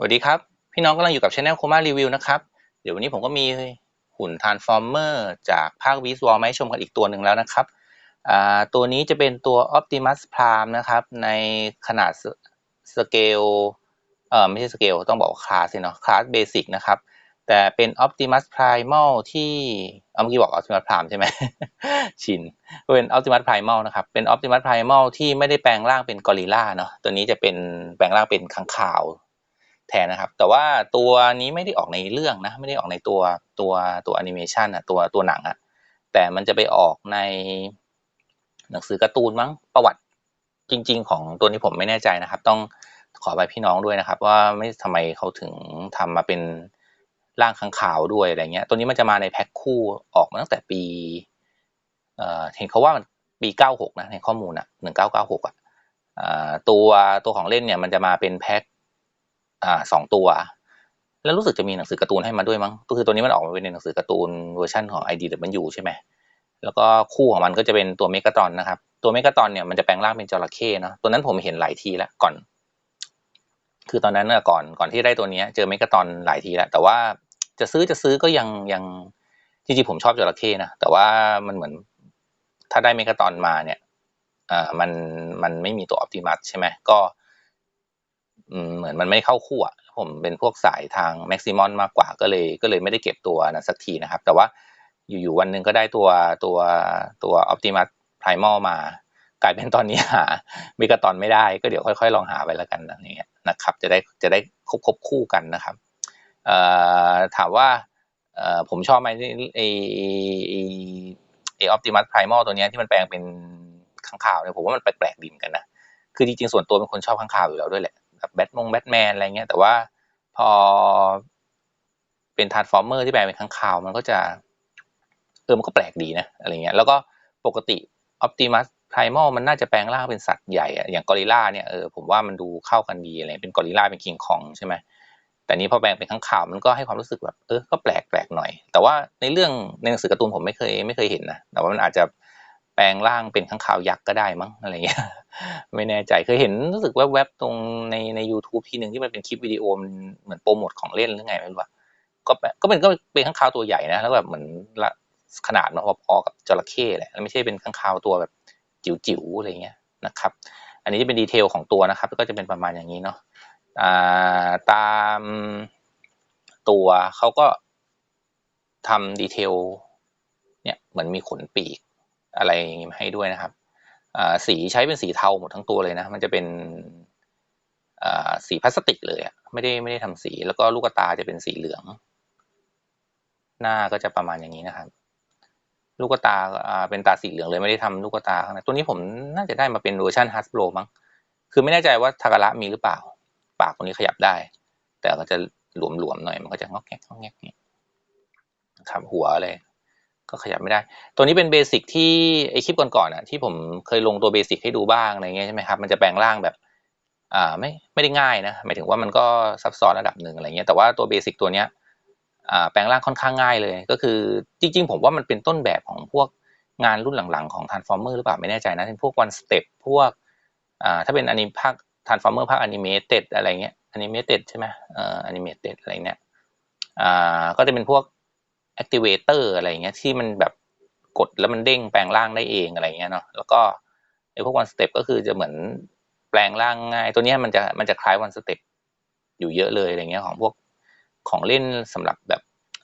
สวัสดีครับ พี่น้องกำลังอยู่กับช anel โคมารีวิวนะครับ เดี๋ยววันนี้ผมก็มีหุ่น Transformer จากภาควิสวอลมาให้ชมกันอีกตัวหนึ่งแล้วนะครับ ตัวนี้จะเป็นตัว Optimus Prime นะครับ ในขนาดสเกลเออไม่ใช่สเกลต้องบอกว่าคลาสเนาะคลาสเบสิกนะครับ แต่เป็น Optimus Primal ที่เอามื่อกี้บอก Optimus Prime ใช่ไหมชินเป็น Optimus Primal นะครับ เป็น Optimus Primal ที่ไม่ได้แปลงร่างเป็นกอริลลาเนาะตัวนี้จะเป็นแปลงร่างเป็นค้างคาว แทนนะครับ แต่ว่าตัวนี้ไม่ได้ออกในเรื่องนะ ไม่ได้ออกในตัวตัวตัวแอนิเมชันอะตัวตัวหนังอะแต่มันจะไปออกในหนังสือการ์ตูนมั้งประวัติจริง ๆ ของตัวนี้ผมไม่แน่ใจนะครับ ต้องขอไปพี่น้องด้วยนะครับ ว่าไม่ทำไมเขาถึงทำมาเป็นร่างข้างขาวด้วยอะไรเงี้ย ตัวนี้มันจะมาในแพ็คคู่ออกมาตั้งแต่ปีเอ่อเห็นเขาว่ามันปีเก้าหกนะในข้อมูลอะหนึ่งเก้าเก้าหกอะอ่าตัวตัวของเล่นเนี่ยมันจะมาเป็นแพ็ค อ่าสองตัว แล้วรู้สึกจะมีหนังสือการ์ตูนให้มาด้วยมั้งก็คือตัวนี้มันออกมาเป็นหนังสือการ์ตูนเวอร์ชันของ IDW ใช่ไหมแล้วก็คู่ของมันก็จะเป็นตัวเมกาตอนนะครับ ตัวเมกาตอนเนี่ยมันจะแปลงร่างเป็นจระเข้เนาะตัวนั้นผมเห็นหลายทีแล้วก่อน คือตอนนั้นก่อนก่อนที่ได้ตัวนี้เจอเมกาตอนหลายทีแล้ว แต่ว่าจะซื้อจะซื้อก็ยังยังจริงๆผมชอบจระเข้นะแต่ว่ามันเหมือนถ้าได้เมกาตอนมาเนี่ยอ่ามันมันไม่มีตัวออ t ติมัสใช่ไหมก็ เหมือนมันไม่เข้าคู่อะผมเป็นพวกสายทางแม็กซิมอนมากกว่าก็เลยก็เลยไม่ได้เก็บตัวนั้นสักทีนะครับ แต่ว่าอยู่ๆวันหนึ่งก็ได้ตัวตัวตัวออ t ติมัสไพรมอลมากลายเป็นตอนนี้หาเมกาตอนไม่ได้ก็เดี๋ยวค่อยๆ ลองหาไปแล้วกันนะนี่ยนะครับ จะได้จะได้ครบคบคู่กันนะครับเอ่อถามว่าเอ่อผมชอบไหมไอไออออ t ติมัสไพรมอลตัวเนี้ยที่มันแปลงเป็นข้างข่าวเนี่ยผมว่ามันแปลกๆดีเหมือนกันนะคือจริงๆส่วนตัวเป็นคนชอบข้างข่าวอยู่แล้วด้วยแหละ แบบแบทมงแบทแมนอะไรเงี้ยแต่ว่าพอเป็นทาร์ฟอร์เมอร์ที่แปลเป็นข้างคาว มันก็จะเออมันก็แปลกดีนะอะไรเงี้ยแล้วก็ปกติออ t ติมัสไพรมอลมันน่าจะแปลงร่างเป็นสัตว์ใหญ่อะอย่างกอริลลาเนี่ยเออผมว่ามันดูเข้ากันดีอะไรเป็นกอริลลาเป็นคิงคองใช่ไหมแต่นี้พอแปลงเป็นข้างข่าวมันก็ให้ความรู้สึกแบบเออก็แปลกแปลกหน่อย แต่ว่าในเรื่องในหนังสือการ์ตูนผมไม่เคยไม่เคยเห็นนะแต่ว่ามันอาจจะแปลงร่างเป็นข้างข่าวยักษ์ก็ได้มั้งอะไรเงี้ย ไม่แน่ใจเคยเห็นรู้สึกแวบๆตรงในใน u t u b e ทีหนึ่งที่มันเป็นคลิปวิดีโอมันเหมือนโปรโมทของเล่นหรือไงไม่รู้ว่าก็ก็เป็นก็เป็นข้างคาวตัวใหญ่นะแล้วแบบเหมือนละขนาดมันพอๆกับจระเข้แหละไม่ใช่เป็นข้างคาวตัวแบบจิ๋วๆอะไรเงี้ยนะครับ อันนี้จะเป็นดีเทลของตัวนะครับ ก็จะเป็นประมาณอย่างนี้เนาะตามตัวเขาก็ทำดีเทลเนี่ยเหมือนมีขนปีกอะไรอย่างงี้มาให้ด้วยนะครับ สีใช้เป็นสีเทาหมดทั้งตัวเลยนะ มันจะเป็นสีพลาสติกเลยอะไม่ได้ไม่ได้ทำสี แล้วก็ลูกตาจะเป็นสีเหลือง หน้าก็จะประมาณอย่างนี้นะครับ ลูกตาเป็นตาสีเหลืองเลยไม่ได้ทำลูกตาข้างในตัวนี้ผมน่าจะได้มาเป็นเวอร์ชันฮัสโบรมั้ง คือไม่แน่ใจว่าทาการะมีหรือเปล่า ปากตรงนี้ขยับได้ แต่ก็จะหลวมๆหน่อยมันก็จะงอกแงกงอกแงกนี่ครับหัวเลย ก็ขยับไม่ได้ ตัวนี้เป็นเบสิกที่ไอคลิปก่อนๆอะที่ผมเคยลงตัวเบสิกให้ดูบ้างอะไรเงี้ยใช่ไหมครับมันจะแปลงร่างแบบอ่าไม่ไม่ได้ง่ายนะหมายถึงว่ามันก็ซับซ้อนระดับหนึ่งอะไรเงี้ยแต่ว่าตัวเบสิกตัวเนี้ยอ่าแปลงร่างค่อนข้างง่ายเลย ก็คือจริง ๆ ผมว่ามันเป็นต้นแบบของพวกงานรุ่นหลังๆของ Transformer หรือเปล่าไม่แน่ใจนะเป็นพวก One Step พวกอ่าถ้าเป็นอนิภาค Transformer ภาคอนิเมเต็ดอะไรเงี้ยอนิเมเต็ดใช่ไหมเอ่ออนิเมเต็ดอะไรเงี้ยอ่าก็จะเป็นพวก activator อะไรเงี้ยที่มันแบบกดแล้วมันเด้งแปลงร่างได้เองอะไรเงี้ยเนาะแล้วก็ไอ้พวก one step ก็คือจะเหมือนแปลงร่างง่าย ตัวนี้มันจะมันจะคล้าย one step อยู่เยอะเลยอะไรเงี้ยของพวกของเล่นสำหรับแบบ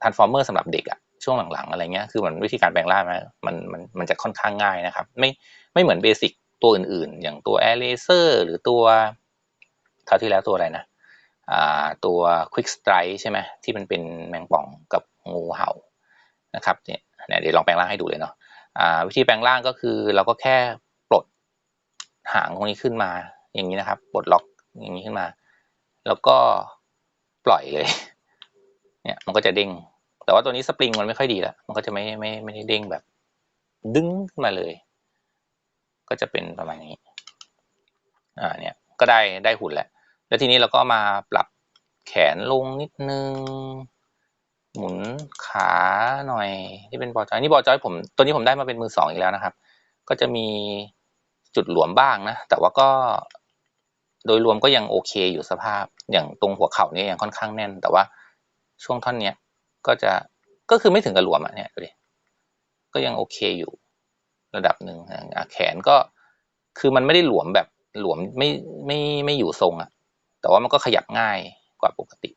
transformer สำหรับเด็กอะช่วงหลังๆอะไรเงี้ยคือมันวิธีการแปลงร่างมันมันมันจะค่อนข้างง่ายนะครับ ไม่ไม่เหมือนเบสิกตัวอื่นๆ อย่างตัว air laser หรือตัวคราวที่แล้วตัวอะไรนะอ่าตัว quick strike ใช่ไหมที่มันเป็นแมงป่องกับงูเห่า นะครับเนี่ยเดี๋ยวลองแปลงร่างให้ดูเลยเนาะวิธีแปลงร่างก็คือเราก็แค่ปลดหางตรงนี้ขึ้นมาอย่างนี้นะครับปลดล็อกอย่างนี้ขึ้นมา แล้วก็ปล่อยเลยเนี่ยมันก็จะเด้ง แต่ว่าตัวนี้สปริงมันไม่ค่อยดีล้วมันก็จะไม่ไม่ไม่ได้เด้งแบบ ดึงขึ้นมาเลย ก็จะเป็นประมาณนี้อ่าเนี่ยก็ได้ได้หุ่นแล้วแล้วทีนี้เราก็มาปรับแขนลงนิดนึง หมุนขาหน่อยที่เป็นบอจอยนี่บอจอยผมตัวนี้ผมได้มาเป็นมือสองอีกแล้วนะครับ ก็จะมีจุดหลวมบ้างนะ แต่ว่าก็โดยรวมก็ยังโอเคอยู่สภาพอย่างตรงหัวเข่าเนี่ยยังค่อนข้างแน่น แต่ว่าช่วงท่อนเนี้ยก็จะก็คือไม่ถึงกับหลวมอะเนี่ยดูดิก็ยังโอเคอยู่ระดับหนึ่งแขนก็คือมันไม่ได้หลวมแบบหลวมไม่ไม่ไม่อยู่ทรงอะ แต่ว่ามันก็ขยับง่ายกว่าปกติ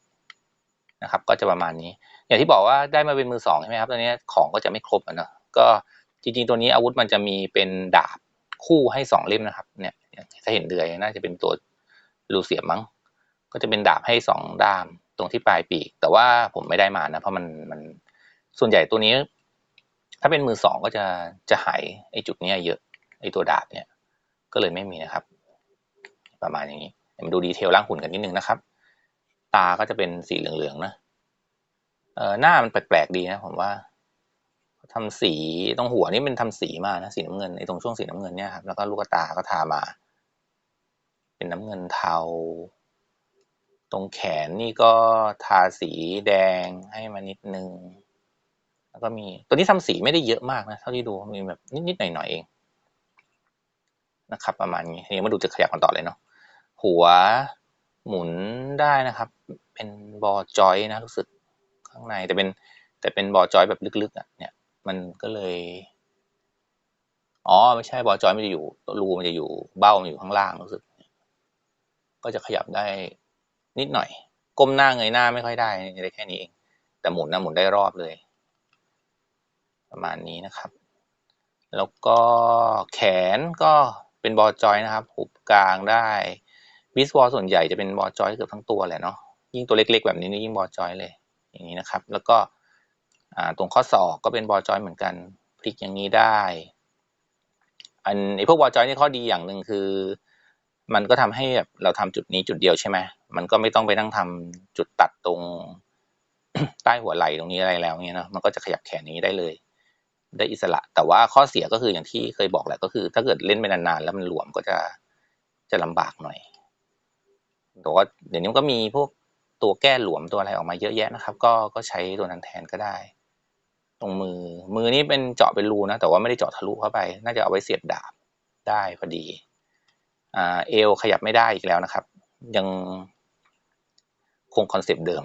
นะครับ ก็จะประมาณนี้ อย่างที่บอกว่าได้มาเป็นมือสองใช่ไหมครับตอนนี้ของก็จะไม่ครบนะก็จริงๆตัวนี้อาวุธมันจะมีเป็นดาบคู่ให้สองเล่มนะครับ เนี่ยถ้าเห็นเดือยน่าจะเป็นตัวรูเสียมมั้ง ก็จะเป็นดาบให้สองด้ามตรงที่ปลายปีก แต่ว่าผมไม่ได้มานะ เพราะมันมันส่วนใหญ่ตัวนี้ ถ้าเป็นมือสองก็จะจะหายไอ้จุดเนี้ยเยอะไอ้ตัวดาบเนี่ย ก็เลยไม่มีนะครับ ประมาณอย่างนี้มาดูดีเทลร่างหุ่นกันนิดนึงนะครับ ตาก็จะเป็นสีเหลืองๆนะ เออหน้ามันแปลกๆดีนะผมว่าทำสีตรงหัวนี่เป็นทำสีมานะสีน้ำเงินในตรงช่วงสีน้ำเงินเนี่ยครับแล้วก็ลูกตาก็ทามา เป็นน้ำเงินเทา ตรงแขนนี่ก็ทาสีแดงให้มานิดนึงแล้วก็มีตัวนี้ทำสีไม่ได้เยอะมากนะเท่าที่ดูมีแบบนิดๆหน่อยๆเองนะครับ ประมาณนี้ทีนี้มาดูจะขยับกันต่อเลยเนาะหัวหมุนได้นะครับ เป็นบอจอยนะรู้สึก ข้างในแต่เป็นแต่เป็นบอจอยแบบลึกๆอะเนี่ยมันก็เลยอ๋อไม่ใช่บอจอยมันจะอยู่รูมันจะอยู่เบ้ามันอยู่ข้างล่างรู้สึก ก็จะขยับได้นิดหน่อย ก้มหน้าเงยหน้าไม่ค่อยได้ได้แค่นี้เอง แต่หมุนนะหมุนได้รอบเลย ประมาณนี้นะครับ แล้วก็แขนก็เป็นบอจอยนะครับ หุบกลางได้บิสบอลส่วนใหญ่จะเป็นบอจอยเกือบทั้งตัวแหละเนาะยิ่งตัวเล็กๆ แบบนี้นี่ยิ่งบอจอยเลย อย่างนี้นะครับ แล้วก็ตรงข้อศอกก็เป็นบอลจอยเหมือนกัน พลิกอย่างนี้ได้ อันไอพวกบอลจอยนี่ข้อดีอย่างหนึ่งคือ มันก็ทำให้แบบเราทำจุดนี้จุดเดียวใช่ไหมมันก็ไม่ต้องไปนั่งทำจุดตัดตรงใต้หัวไหล่ตรงนี้อะไรแล้วเนี่ยนะมันก็จะขยับแขนนี้ได้เลย ได้อิสระ แต่ว่าข้อเสียก็คืออย่างที่เคยบอกแหละก็คือ ถ้าเกิดเล่นไปนานๆแล้วมันหลวมก็จะจะลำบากหน่อยแต่ว่าเดี๋ยวนี้ก็มีพวก ตัวแก้หลวมตัวอะไรออกมาเยอะแยะนะครับ ก็ก็ใช้ตัวนั้นแทนก็ได้ ตรงมือมือนี่เป็นเจาะเป็นรูนะแต่ว่าไม่ได้เจาะทะลุเข้าไป น่าจะเอาไว้เสียบดาบได้พอดีอ่าเอวขยับไม่ได้อีกแล้วนะครับ ยังคงคอนเซปต์เดิม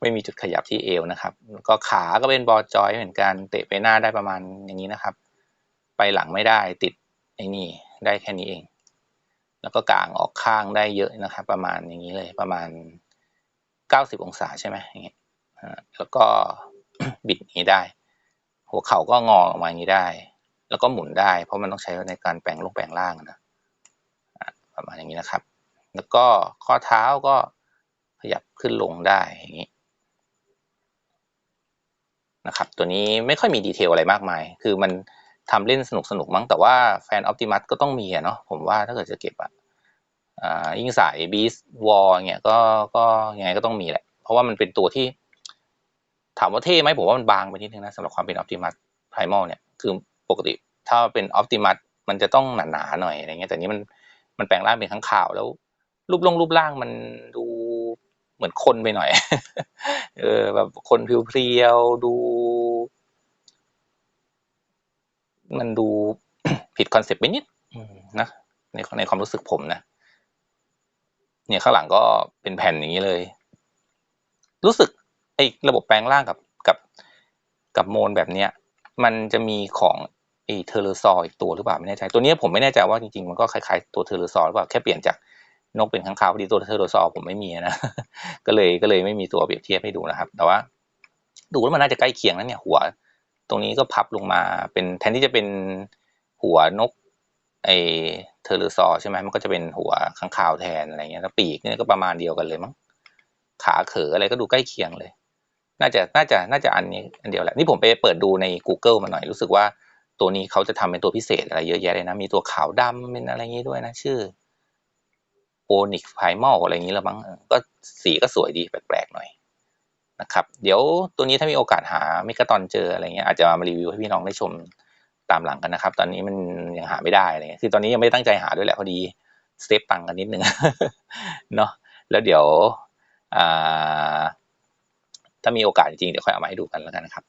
ไม่มีจุดขยับที่เอวนะครับ ก็ขาก็เป็นบอจอยเหมือนกันเตะไปหน้าได้ประมาณอย่างนี้นะครับ ไปหลังไม่ได้ติดไอ้นี่ได้แค่นี้เอง แล้วก็กางออกข้างได้เยอะนะครับ ประมาณอย่างนี้เลยประมาณ ก้าสิบองศาใช่ไหมอย่างเงี้ยแล้วก็บิดนี้ได้ หัวเข่าก็งอออกมาอย่างนี้ได้ แล้วก็หมุนได้ เพราะมันต้องใช้ในการแปลงลงแปลงล่างนะประมาณอย่างนี้นะครับ แล้วก็ข้อเท้าก็ขยับขึ้นลงได้อย่างนี้นะครับ ตัวนี้ไม่ค่อยมีดีเทลอะไรมากมาย คือมันทำเล่นสนุกสนุกมั้ง แต่ว่าแฟนออ t ติมัสก็ต้องมีอะเนาะ ผมว่าถ้าเกิดจะเก็บอะ ยิ่งสายบีสวอลเนี่ยก็ก็ยังไงก็ต้องมีแหละ เพราะว่ามันเป็นตัวที่ ถามว่าเท่ไหมผมว่ามันบางไปนิดนึงนะสำหรับความเป็นออ t ติมัสไพรมอลเนี่ยคือปกติถ้าเป็นออ t ติมัสมันจะต้องหนาๆหน่อยอะไรเงี้ยแต่นี้มันมันแปลงร่างเป็นข้างข่าวแล้ว รูปลงรูปร่างมันดูเหมือนคนไปหน่อย เออ แบบคนเพรียวๆดู มันดูผิดคอนเซ็ปต์ไปนิดนะในในความรู้สึกผมนะ เนี่ยข้างหลังก็เป็นแผ่นอย่างนี้เลย รู้สึกไอ้ระบบแปลงร่างกับกับกับโมนแบบเนี้ย มันจะมีของไอ้เทเลซออีกตัวหรือเปล่าไม่แน่ใจ ตัวนี้ผมไม่แน่ใจว่าจริงๆมันก็คล้ายๆตัวเทเลซอหรือเปล่าแค่เปลี่ยนจากนกเป็นข้างคาวพอดีตัวเทเลซอผมไม่มีนะก็เลยก็เลยไม่มีตัวเปรียบเทียบให้ดูนะครับ แต่ว่า ดูแล้วมันน่าจะใกล้เคียงนะเนี่ยหัว ตรงนี้ก็พับลงมาเป็นแทนที่จะเป็นหัวนก ไอเทเลซอใช่ไหมมันก็จะเป็นหัวข้างคาวแทนอะไรเงี้ยแล้วปีกนี่ก็ประมาณเดียวกันเลยมั้งขาเขออะไรก็ดูใกล้เคียงเลย น่าจะน่าจะน่าจะอันนี้อันเดียวแหละนี่ผมไปเปิดดูใน Google มาหน่อยรู้สึกว่าตัวนี้เขาจะทำเป็นตัวพิเศษอะไรเยอะแยะเลยนะ มีตัวขาวดำเป็นอะไรอย่างนี้ด้วยนะ ชื่อโอนิกไพมอลอะไรอย่างนี้แล้วมั้งก็สีก็สวยดีแปลกๆหน่อยนะครับ เดี๋ยวตัวนี้ถ้ามีโอกาสหาเมกาตอนเจออะไรเงี้ยอาจจะมารีวิวให้พี่น้องได้ชม ตามหลังกันนะครับ ตอนนี้มันยังหาไม่ได้อะไรเงี้ยคือตอนนี้ยังไม่ตั้งใจหาด้วยแหละพอดีเซฟตังกันนิดนึงเนาะแล้วเดี๋ยวถ้ามีโอกาสจริงเดี๋ยวค่อยเอามาให้ดูกันแล้วกันนะครับ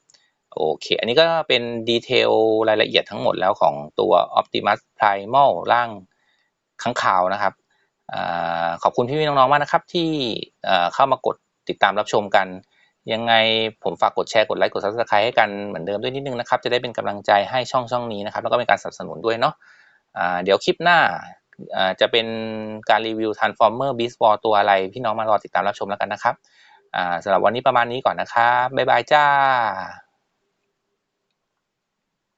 โอเคอันนี้ก็เป็นดีเทลรายละเอียดทั้งหมดแล้วของตัว Optimus Primal ร่างข้างข่าวนะครับอขอบคุณพี่ๆน้องๆมากนะครับที่เข้ามากดติดตามรับชมกัน ยังไงผมฝากกดแชร์กดไลค์กด subscribe ให้กันเหมือนเดิมด้วยนิดนึงนะครับ จะได้เป็นกำลังใจให้ช่องช่องนี้นะครับ แล้วก็เป็นการสนับสนุนด้วยเนาะเดี๋ยวคลิปหน้าจะเป็นการรีวิว Transformer Beast War ตัวอะไร พี่น้องมารอติดตามรับชมแล้วกันนะครับสำหรับวันนี้ประมาณนี้ก่อนนะครับบ๊ายบายจ้า